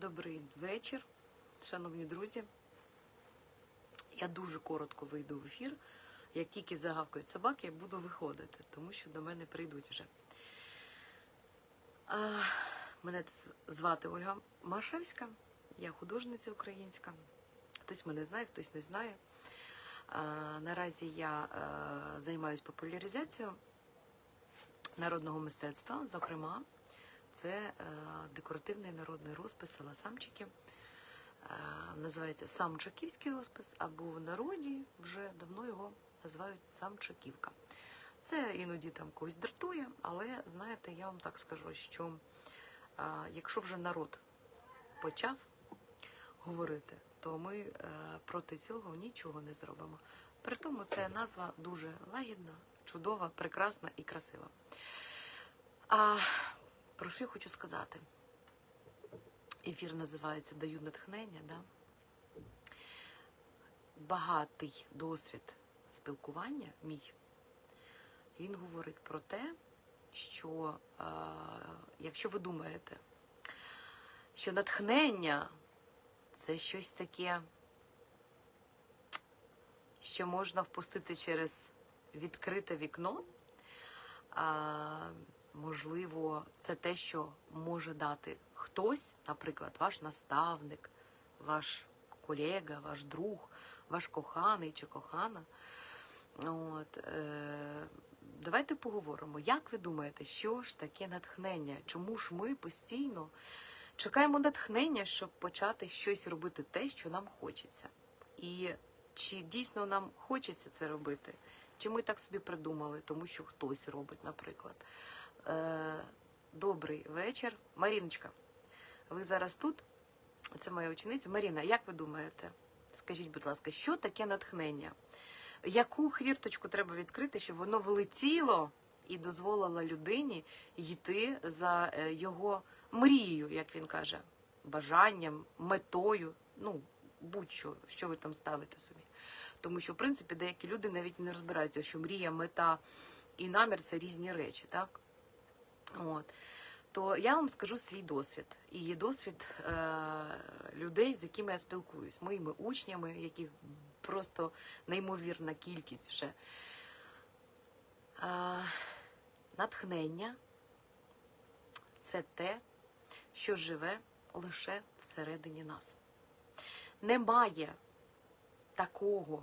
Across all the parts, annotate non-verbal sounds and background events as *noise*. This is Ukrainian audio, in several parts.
Добрий вечір, шановні друзі. Я дуже коротко вийду в ефір. Як тільки загавкають собаки, я буду виходити, тому що до мене прийдуть вже. Мене звати Ольга Машевська, я художниця українська. Хтось мене знає, хтось не знає. Наразі я е, займаюся популяризацією народного мистецтва, зокрема, це е, декоративний народний розпис села Самчики. Е, називається Самчаківський розпис, або в народі вже давно його називають Самчаківка. Це іноді там когось дратує, але знаєте, я вам так скажу, що е, якщо вже народ почав говорити, то ми проти цього нічого не зробимо. При тому це назва дуже лагідна, чудова, прекрасна і красива. А про що я хочу сказати? Ефір називається Даю натхнення. Да? Багатий досвід спілкування мій. Він говорить про те, що е, якщо ви думаєте, що натхнення це щось таке, що можна впустити через відкрите вікно, а, можливо, це те, що може дати хтось, наприклад, ваш наставник, ваш колега, ваш друг, ваш коханий чи кохана. От, е, давайте поговоримо. Як ви думаєте, що ж таке натхнення? Чому ж ми постійно чекаємо натхнення, щоб почати щось робити те, що нам хочеться? І чи дійсно нам хочеться це робити? Чи ми так собі придумали, тому що хтось робить, наприклад? Е, добрий вечір. Маріночка, ви зараз тут? Це моя учениця. Маріна, як ви думаєте? Скажіть, будь ласка, що таке натхнення? Яку хвірточку треба відкрити, щоб воно влетіло і дозволило людині йти за е, його мрією, як він каже, бажанням, метою, ну будь-що, що ви там ставите собі. Тому що, в принципі, деякі люди навіть не розбираються, що мрія, мета і намір це різні речі, так? От. То я вам скажу свій досвід і досвід е- людей, з якими я спілкуюсь, моїми учнями, яких просто неймовірна кількість вже. Е- натхнення це те, що живе лише всередині нас. Немає такого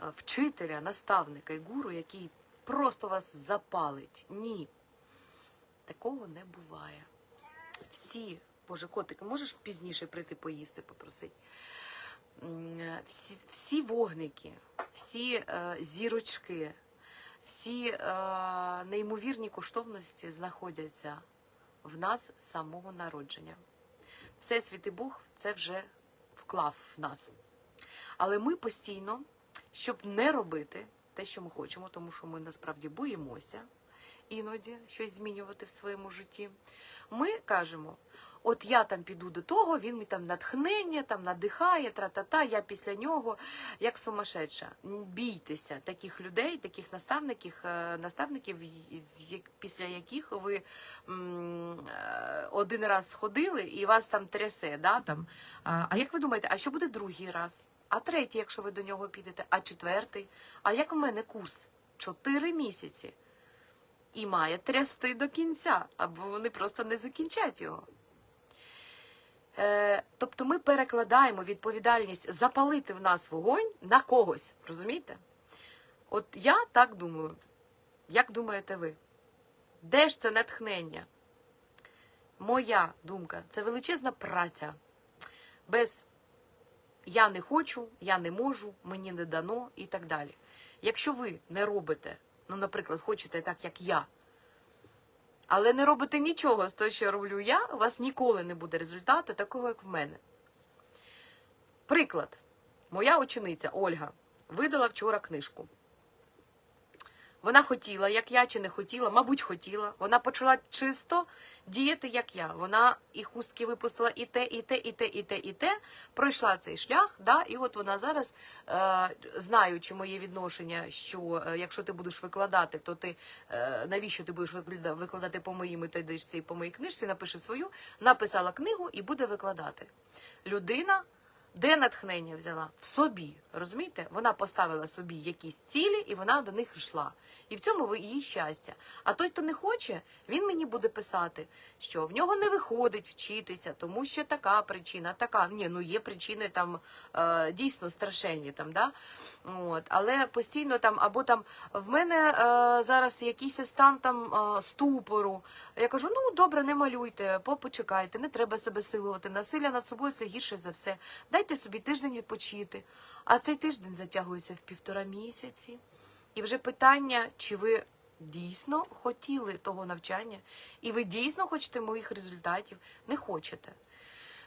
е, вчителя, наставника і гуру, який просто вас запалить. Ні. Такого не буває. Всі, Боже, котик, можеш пізніше прийти поїсти, попросити? Всі, всі вогники, всі е, зірочки, всі е, неймовірні коштовності знаходяться в нас з самого народження. Всесвіт і Бог це вже вклав в нас. Але ми постійно, щоб не робити те, що ми хочемо, тому що ми насправді боїмося іноді щось змінювати в своєму житті. Ми кажемо: от я там піду до того, він мені там натхнення, там надихає, тра-та-та, я після нього як сумасшедша. Бійтеся таких людей, таких наставників, е, наставників, після яких ви е, один раз сходили і вас там трясе. Да, там. А, як ви думаєте, а що буде другий раз? А третій, якщо ви до нього підете, а четвертий? А як у мене курс? Чотири місяці. І має трясти до кінця, або вони просто не закінчать його. Е, тобто ми перекладаємо відповідальність запалити в нас вогонь на когось. Розумієте? От я так думаю. Як думаєте ви? Де ж це натхнення? Моя думка це величезна праця. Без я не хочу, я не можу, мені не дано і так далі. Якщо ви не робите, ну, наприклад, хочете так, як я, але не робите нічого з того, що роблю я, у вас ніколи не буде результату такого, як в мене. Приклад. Моя учениця Ольга видала вчора книжку. Вона хотіла, як я, чи не хотіла, мабуть, хотіла. Вона почала чисто діяти, як я. Вона і хустки випустила, і те, і те, і те, і те, і те. Пройшла цей шлях, да, і от вона зараз, е, знаючи моє відношення, що е, якщо ти будеш викладати, то ти е, навіщо ти будеш викладати по моїй методичці і по моїй книжці, напише свою, написала книгу і буде викладати. Людина. Де натхнення взяла? В собі. Розумієте? Вона поставила собі якісь цілі, і вона до них йшла. І в цьому її щастя. А той, хто не хоче, він мені буде писати, що в нього не виходить вчитися, тому що така причина, така. Ні, ну є причини там е, дійсно страшенні там, да? От, але постійно там, або там в мене е, зараз якийсь стан там е, ступору. Я кажу, ну добре, не малюйте, по- почекайте, не треба себе силувати. Насилля над собою це гірше за все. Дайте собі тиждень відпочити. А цей тиждень затягується в півтора місяці. І вже питання, чи ви дійсно хотіли того навчання, і ви дійсно хочете моїх результатів, не хочете.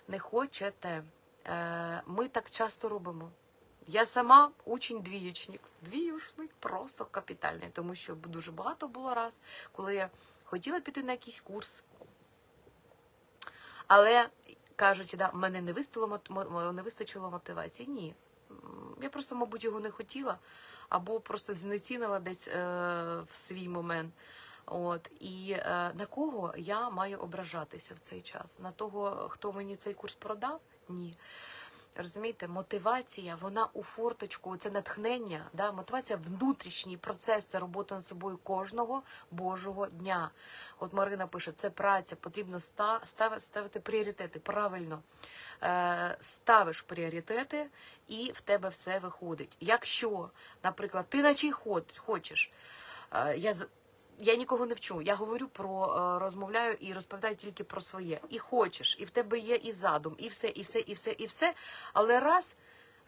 Не хочете. Е, Ми так часто робимо. Я сама учень двіючник. Двіючник просто капітальний, тому що дуже багато було раз, коли я хотіла піти на якийсь курс. Але кажуть, да, мене не вистачило, не вистачило мотивації. Ні. Я просто, мабуть, його не хотіла, або просто знецінила десь е, в свій момент. От і е, на кого я маю ображатися в цей час? На того, хто мені цей курс продав? Ні. Розумієте, мотивація, вона у форточку, це натхнення, да? мотивація внутрішній процес, це робота над собою кожного божого дня. От Марина пише, це праця, потрібно ставити, пріоритети. Правильно е, ставиш пріоритети, і в тебе все виходить. Якщо, наприклад, ти на чий хочеш, е, я я нікого не вчу. Я говорю про е, розмовляю і розповідаю тільки про своє. І хочеш, і в тебе є і задум, і все, і все, і все, і все. Але раз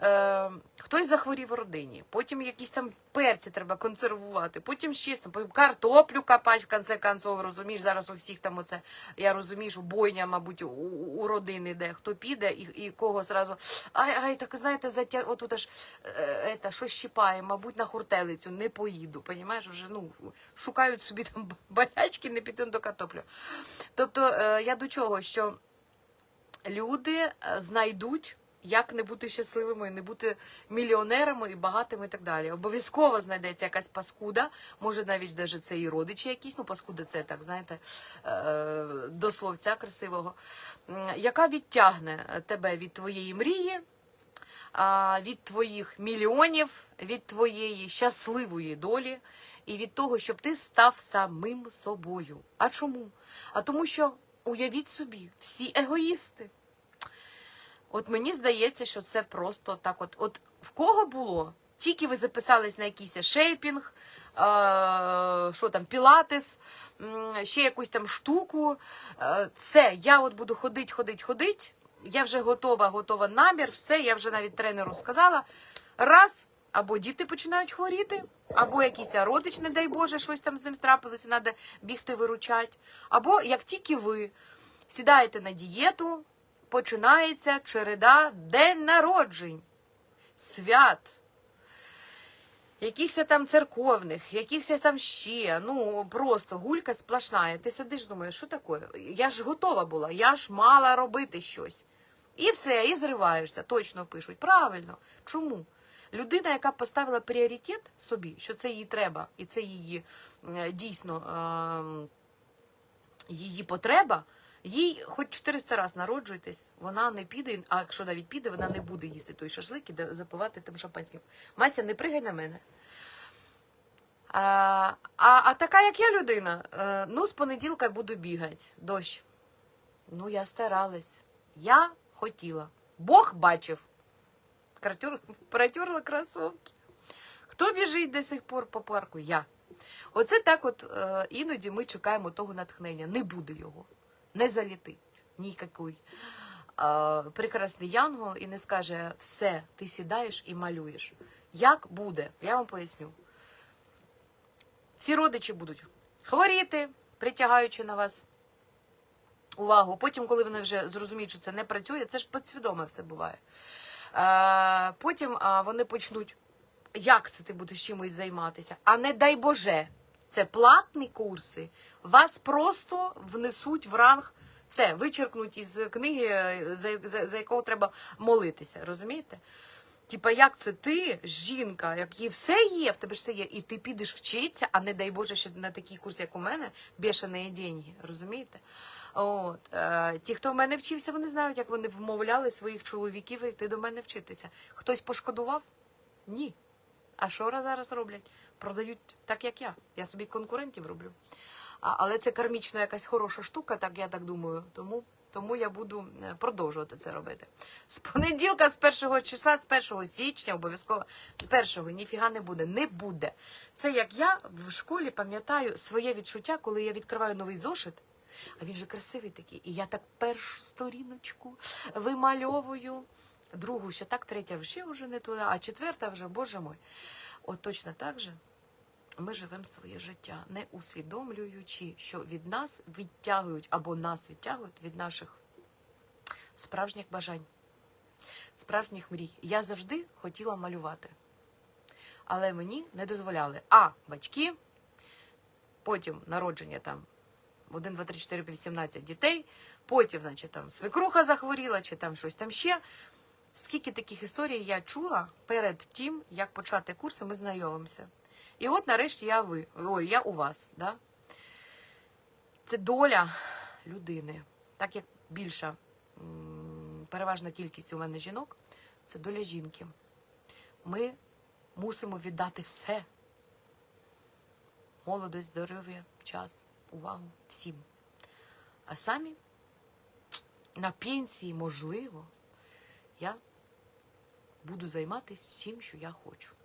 е, хтось захворів у родині, потім якісь там перці треба консервувати, потім ще там картоплю копати, в конце концов, розумієш, зараз у всіх там оце, я розумію, що бойня, мабуть, у, у родини де хто піде і, і кого зразу. Ай, ай, так знаєте, затя... отут аж е, ета, щось щипає, мабуть, на хуртелицю не поїду. Понімаєш, вже ну шукають собі там *laughs* болячки, не піти до картоплю. Тобто, е, я до чого, що люди е, знайдуть. Як не бути щасливими, не бути мільйонерами і багатими і так далі. Обов'язково знайдеться якась паскуда, може навіть даже це і родичі якісь, ну паскуда це так, знаєте, е, до словця красивого, яка відтягне тебе від твоєї мрії, від твоїх мільйонів, від твоєї щасливої долі і від того, щоб ти став самим собою. А чому? А тому що уявіть собі, всі егоїсти. От мені здається, що це просто так. От, от в кого було? Тільки ви записались на якийсь шейпінг, е, що там, пілатес, ще якусь там штуку. Е, все, я от буду ходить, ходить, ходить. Я вже готова, готова намір, все, я вже навіть тренеру сказала. Раз, або діти починають хворіти, або якийсь родич, не дай Боже, щось там з ним трапилося, треба бігти виручати. Або як тільки ви сідаєте на дієту, починається череда день народжень, свят, якихось там церковних, якихось там ще, ну просто гулька сплошна. Ти сидиш, думаєш, що таке? Я ж готова була, я ж мала робити щось. І все, і зриваєшся, точно пишуть. Правильно. Чому? Людина, яка поставила пріоритет собі, що це їй треба, і це її е, дійсно ем, її потреба, їй хоч 400 разів народжуйтесь, вона не піде, а якщо навіть піде, вона не буде їсти той шашлик і запивати тим шампанським. Мася, не пригай на мене. А, а, а така, як я людина, е, ну, з понеділка буду бігати. Дощ. Ну, я старалась. Я хотіла. Бог бачив. Кратюр, протерла кросовки. Хто біжить до сих пор по парку? Я. Оце так от е, іноді ми чекаємо того натхнення. Не буде його. Не залітить. Ніякий е, прекрасний янгол і не скаже все, ти сідаєш і малюєш. Як буде? Я вам поясню. Всі родичі будуть хворіти, притягаючи на вас увагу. Потім, коли вони вже зрозуміють, що це не працює, це ж підсвідоме все буває. Потім вони почнуть як це ти будеш чимось займатися. А не дай Боже, це платні курси. Вас просто внесуть в ранг, все, вичеркнуть із книги, за, за, за якого треба молитися. Розумієте? Типа, як це ти, жінка, як їй все є, в тебе ж все є, і ти підеш вчитися, а не дай Боже, ще на такий курс, як у мене, бешені деньги, розумієте? От, е, ті, хто в мене вчився, вони знають, як вони вмовляли своїх чоловіків йти до мене вчитися. Хтось пошкодував? Ні. А що ра- зараз роблять? Продають так, як я. Я собі конкурентів роблю. А, але це кармічно якась хороша штука, так я так думаю. Тому, тому я буду е, продовжувати це робити. З понеділка, з першого числа, з 1 січня, обов'язково з першого ніфіга не буде. Не буде. Це як я в школі пам'ятаю своє відчуття, коли я відкриваю новий зошит. А він же красивий такий. І я так першу сторіночку вимальовую, другу ще так, третя ще вже не туди, а четверта вже, боже мой. От точно так же ми живемо своє життя, не усвідомлюючи, що від нас відтягують або нас відтягують від наших справжніх бажань, справжніх мрій. Я завжди хотіла малювати, але мені не дозволяли. А батьки, потім народження там 1, 2, 3, 4, 5, 17 дітей, потім, значить, там свекруха захворіла, чи там щось там ще. Скільки таких історій я чула перед тим, як почати курси, ми знайомимося. І от нарешті я ви, ой, я у вас. Да? Це доля людини. Так як більша переважна кількість у мене жінок, це доля жінки. Ми мусимо віддати все. Молодость, здоров'я, час, увагу всім. А самі на пенсії, можливо, я буду займатися всім, що я хочу.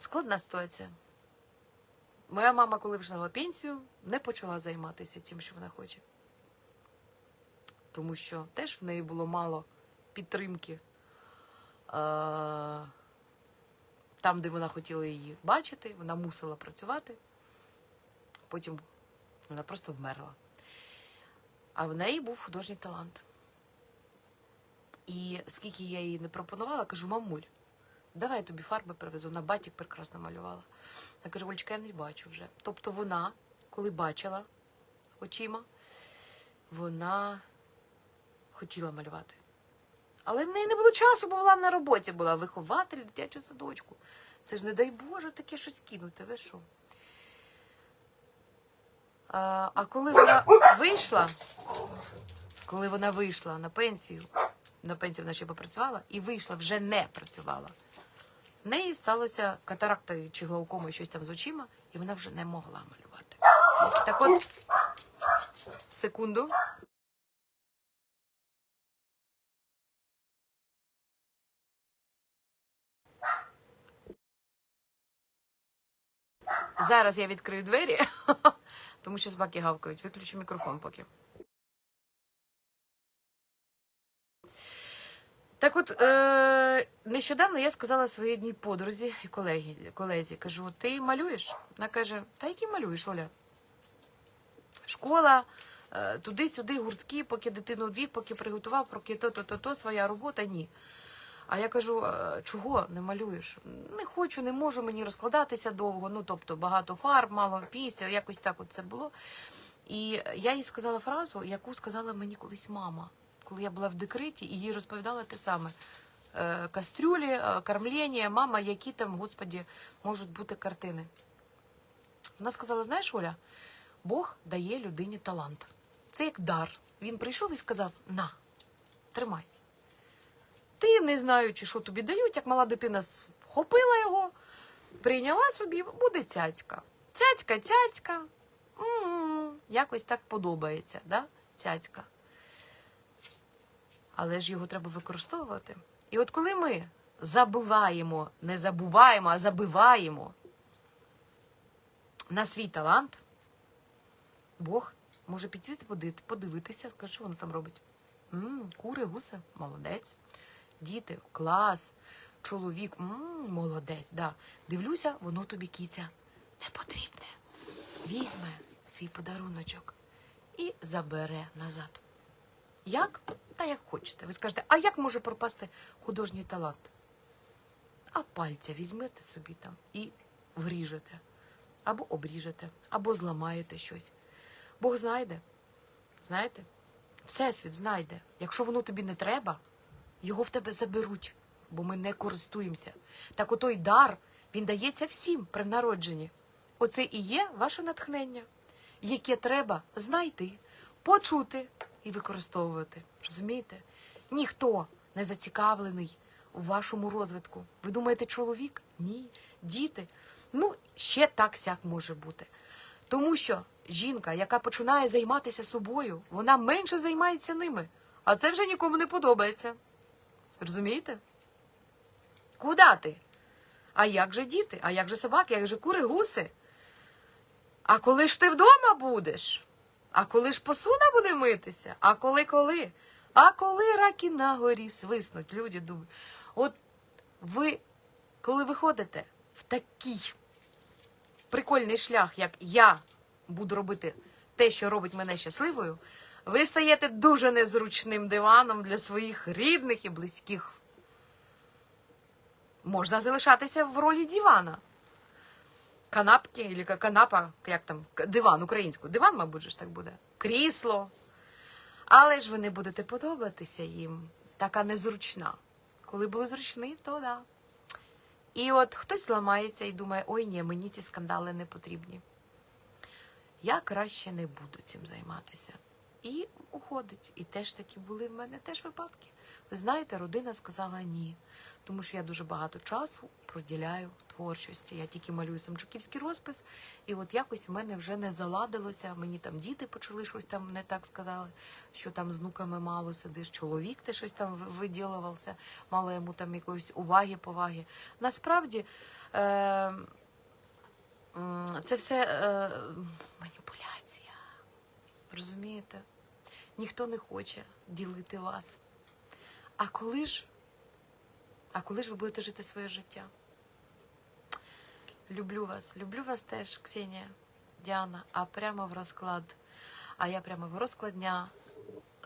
Складна ситуація. Моя мама, коли вийшла на пенсію, не почала займатися тим, що вона хоче. Тому що теж в неї було мало підтримки е, там, де вона хотіла її бачити, вона мусила працювати. Потім вона просто вмерла. А в неї був художній талант. І скільки я їй не пропонувала, кажу, мамуль, давай я тобі фарби привезу. Вона батік прекрасно малювала. Вона каже, Олечка, я не бачу вже. Тобто вона, коли бачила очима, вона хотіла малювати. Але в неї не було часу, бо вона на роботі була вихователь дитячого садочку. Це ж не дай Боже таке щось кинути. Ви що? А, а коли вона вийшла, коли вона вийшла на пенсію, на пенсію вона ще попрацювала, і вийшла, вже не працювала. В неї сталося катаракта чи глаукома, і щось там з очима, і вона вже не могла малювати. Так от, секунду. Зараз я відкрию двері, *laughs* тому що собаки гавкають. Виключу мікрофон поки. Так от, е, нещодавно я сказала своїй одній подрузі і колеги, колезі, кажу, ти малюєш? Вона каже, та який малюєш, Оля? Школа, е, туди-сюди, гуртки, поки дитину дві, поки приготував, поки то-то-то-то, своя робота, ні. А я кажу, «Е, чого не малюєш? Не хочу, не можу мені розкладатися довго. Ну, тобто багато фарб, мало пісня, якось так от це було. І я їй сказала фразу, яку сказала мені колись мама, коли я була в декреті, і їй розповідала те саме. Е, Кастрюлі, е, кормлення, мама, які там, господі, можуть бути картини. Вона сказала: знаєш, Оля, Бог дає людині талант. Це як дар. Він прийшов і сказав: на, тримай. Ти, не знаючи, що тобі дають, як мала дитина схопила його, прийняла собі, буде цяцька. Цяцька, цяцька. М-м-м. Якось так подобається, да? цяцька. Але ж його треба використовувати. І от коли ми забуваємо, не забуваємо, а забиваємо на свій талант, Бог може подивити- подивитися, скаже, що вона там робить. м кури, гуси, молодець. Діти, клас, чоловік, м молодець. Да. Дивлюся, воно тобі кіця не потрібне. Візьме свій подаруночок і забере назад. Як? Та як хочете. Ви скажете, а як може пропасти художній талант? а пальця візьмете собі там і вріжете, або обріжете, або зламаєте щось. Бог знайде. Знаєте? Всесвіт знайде. Якщо воно тобі не треба, його в тебе заберуть, бо ми не користуємося. Так отой дар, він дається всім при народженні. Оце і є ваше натхнення, яке треба знайти, почути і використовувати. Розумієте? Ніхто не зацікавлений у вашому розвитку. Ви думаєте, чоловік? Ні. Діти. Ну, ще так сяк може бути. Тому що жінка, яка починає займатися собою, вона менше займається ними. А це вже нікому не подобається. Розумієте? Куда ти? А як же діти? А як же собаки? Як же кури, гуси? А коли ж ти вдома будеш? А коли ж посуда буде митися? А коли коли? А коли раки на горі свиснуть, люди думають. От ви, коли виходите в такий прикольний шлях, як я буду робити те, що робить мене щасливою, ви стаєте дуже незручним диваном для своїх рідних і близьких. Можна залишатися в ролі дивана. Канапки, или канапа, як там, диван українською. Диван, мабуть, ж так буде. Крісло. Але ж ви не будете подобатися їм. Така незручна. Коли були зручні, то да. І от хтось ламається і думає, ой ні, мені ці скандали не потрібні. Я краще не буду цим займатися. І уходить. І теж такі були в мене теж випадки. Ви знаєте, родина сказала ні. Тому що я дуже багато часу приділяю творчості. Я тільки малюю самчуківський розпис, і от якось в мене вже не заладилося. Мені там діти почали щось там не так сказали, що там з внуками мало сидиш. Чоловік ти щось там виділувався, мало йому там якоїсь уваги, поваги. Насправді. Е- це все е, маніпуляція. Розумієте? Ніхто не хоче ділити вас. А коли ж? А коли ж ви будете жити своє життя? Люблю вас, люблю вас теж, Ксенія, Діана, а прямо в розклад. А я прямо в розкладня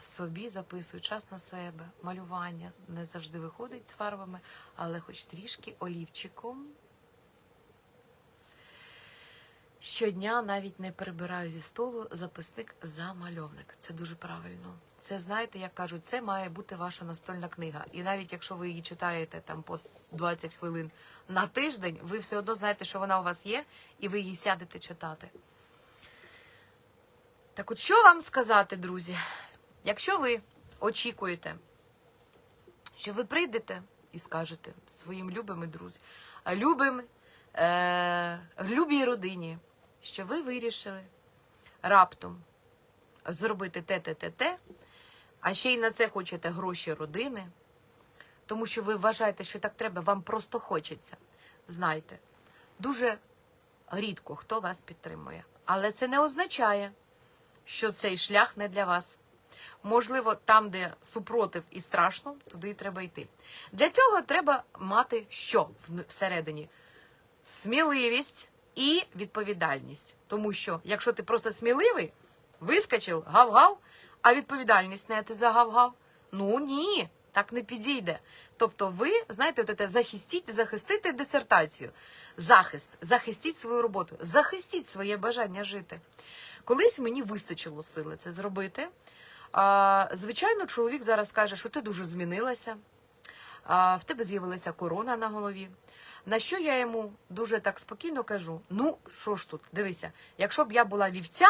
собі записую час на себе, малювання не завжди виходить з фарбами, але хоч трішки олівчиком. Щодня навіть не прибираю зі столу записник замальовник. Це дуже правильно. Це знаєте, як кажуть, це має бути ваша настольна книга. І навіть якщо ви її читаєте там по 20 хвилин на тиждень, ви все одно знаєте, що вона у вас є, і ви її сядете читати. Так от що вам сказати, друзі? Якщо ви очікуєте, що ви прийдете і скажете своїм любим друзям, любим, е, любій родині, що ви вирішили раптом зробити те, те, те, те, а ще й на це хочете гроші родини, тому що ви вважаєте, що так треба, вам просто хочеться. Знайте, дуже рідко хто вас підтримує. Але це не означає, що цей шлях не для вас. Можливо, там, де супротив і страшно, туди треба йти. Для цього треба мати що всередині? Сміливість і відповідальність. Тому що, якщо ти просто сміливий, вискочив, гав-гав, а відповідальність не ти за гав-гав, ну ні, так не підійде. Тобто ви, знаєте, от це захистіть, захистити дисертацію. Захист, захистіть свою роботу, захистіть своє бажання жити. Колись мені вистачило сили це зробити. Звичайно, чоловік зараз каже, що ти дуже змінилася, в тебе з'явилася корона на голові. На що я йому дуже так спокійно кажу: ну, що ж тут, дивися, якщо б я була вівця,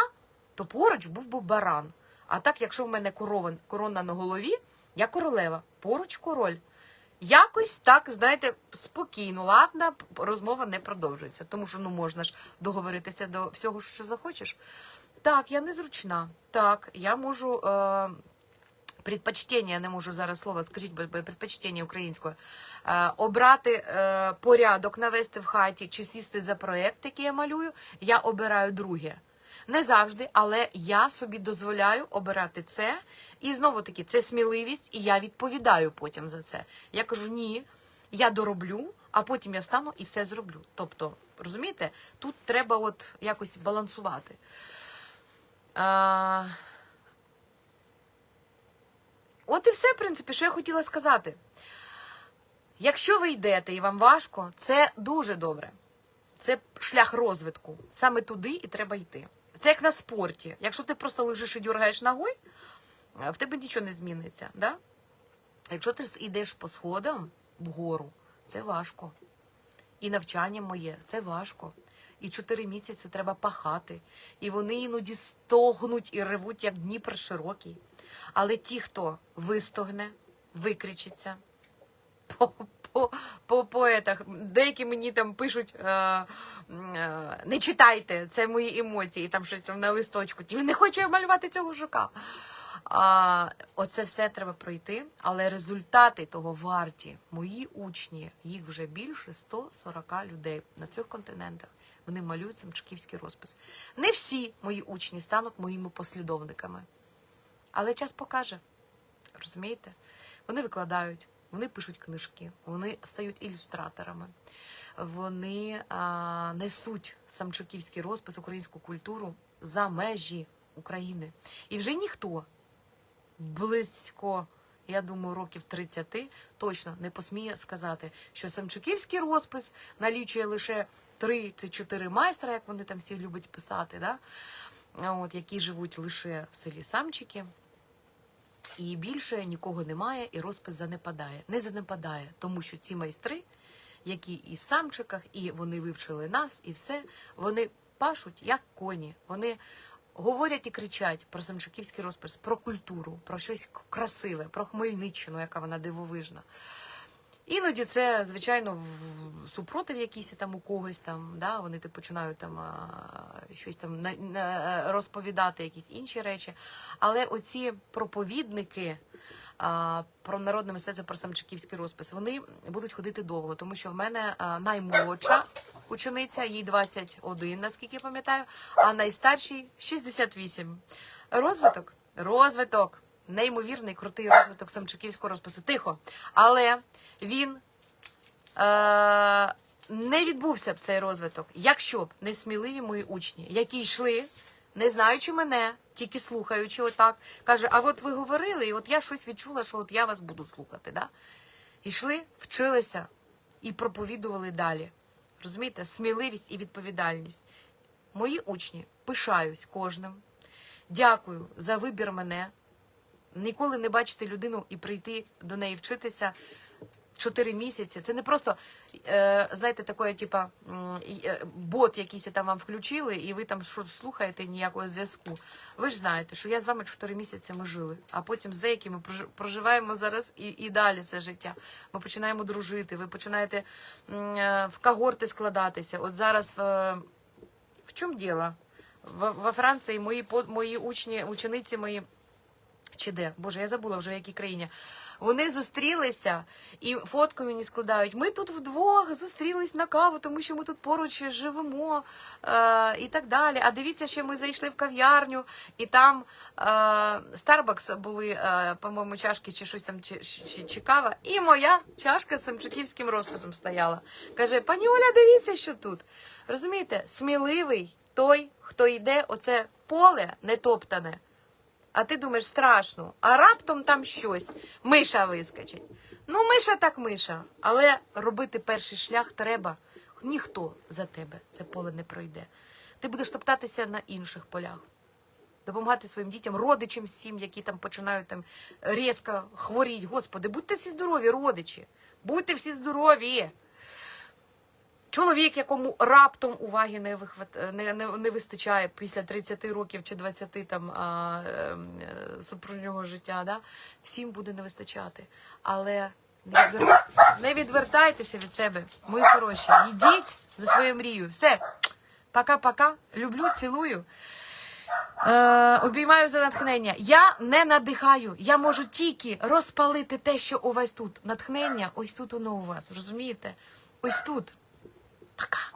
то поруч був би баран. А так, якщо в мене корова, корона на голові, я королева, поруч король. Якось так, знаєте, спокійно, ладна, розмова не продовжується, тому що ну можна ж договоритися до всього, що захочеш. Так, я незручна. Так, я можу. Е- предпочтення, не можу зараз слово, скажіть, бо предпочтення українською, е, обрати е, порядок, навести в хаті чи сісти за проєкт, який я малюю, я обираю друге. Не завжди, але я собі дозволяю обирати це. І знову таки, це сміливість, і я відповідаю потім за це. Я кажу, ні, я дороблю, а потім я встану і все зроблю. Тобто, розумієте, тут треба от якось балансувати. Е, От і все, в принципі, що я хотіла сказати. Якщо ви йдете і вам важко, це дуже добре. Це шлях розвитку. Саме туди і треба йти. Це як на спорті. Якщо ти просто лежиш і дергаєш ногою, е, в тебе нічого не зміниться. Да? Якщо ти йдеш по сходам вгору, це важко. І навчання моє це важко. І чотири місяці треба пахати. І вони іноді стогнуть і ревуть, як Дніпр широкий. Але ті, хто вистогне, викричиться, *laughs* по, по, по поетах. Деякі мені там пишуть, е, е, не читайте, це мої емоції, там щось там на листочку. Не хочу я малювати цього жука. А, оце все треба пройти, але результати того варті. Мої учні, їх вже більше 140 людей на трьох континентах. Вони малюють самчуківський розпис. Не всі мої учні стануть моїми послідовниками. Але час покаже. Розумієте? Вони викладають, вони пишуть книжки, вони стають ілюстраторами, вони а, несуть самчуківський розпис, українську культуру за межі України. І вже ніхто близько, я думаю, років 30 точно не посміє сказати, що самчуківський розпис налічує лише 3 чи 4 майстра, як вони там всі люблять писати, да? От, які живуть лише в селі Самчики. І більше нікого немає, і розпис занепадає. Не занепадає, тому що ці майстри, які і в самчиках, і вони вивчили нас, і все, вони пашуть як коні. Вони говорять і кричать про самчиківський розпис, про культуру, про щось красиве, про Хмельниччину, яка вона дивовижна. Іноді це, звичайно, супротив якийсь там у когось там, да, вони типу, починають там щось там розповідати, якісь інші речі. Але оці проповідники про народне мистецтво, про самчиківський розпис, вони будуть ходити довго, тому що в мене наймолодша учениця, їй 21, наскільки пам'ятаю, а найстаршій 68. Розвиток, розвиток. Неймовірний крутий розвиток самчиківського розпису. Тихо. Але він е, не відбувся б цей розвиток, якщо б не сміливі мої учні, які йшли, не знаючи мене, тільки слухаючи отак, каже: а от ви говорили, і от я щось відчула, що от я вас буду слухати. Да? Йшли, вчилися і проповідували далі. Розумієте, сміливість і відповідальність. Мої учні пишаюсь кожним. Дякую за вибір мене. Ніколи не бачити людину і прийти до неї вчитися чотири місяці. Це не просто, е, знаєте, такое, типа е, бот якийсь там вам включили, і ви там щось слухаєте ніякого зв'язку. Ви ж знаєте, що я з вами чотири місяці ми жили, а потім з деякими прожи- проживаємо зараз і, і далі це життя. Ми починаємо дружити, ви починаєте е, в когорти складатися. От зараз в, в чому діло? Во Франції мої мої учні, учениці мої чи де? Боже, я забула вже в якій країні. Вони зустрілися і фотку мені складають. Ми тут вдвох зустрілись на каву, тому що ми тут поруч живемо е, і так далі. А дивіться, ще ми зайшли в кав'ярню, і там е, були, е, по-моєму, чашки чи щось там чи, чи, чи кава. І моя чашка з самчиківським розписом стояла. Каже: пані Оля, дивіться, що тут. Розумієте, сміливий той, хто йде, оце поле не топтане. А ти думаєш страшно, а раптом там щось, миша вискочить. Ну, миша так миша, але робити перший шлях треба. Ніхто за тебе це поле не пройде. Ти будеш топтатися на інших полях, допомагати своїм дітям, родичам всім, які там починають там різко хворіть. Господи, будьте всі здорові, родичі, будьте всі здорові. Чоловік, якому раптом уваги не, не, не, не вистачає після 30 років чи 20 там а, ем, супружнього життя, да? всім буде не вистачати. Але не, відвер... не відвертайтеся від себе, мої хороші. Йдіть за своєю мрією. Все. Пока-пока. Люблю, цілую. Е, обіймаю за натхнення. Я не надихаю. Я можу тільки розпалити те, що у вас тут. Натхнення, ось тут воно у вас. Розумієте? Ось тут. ったか。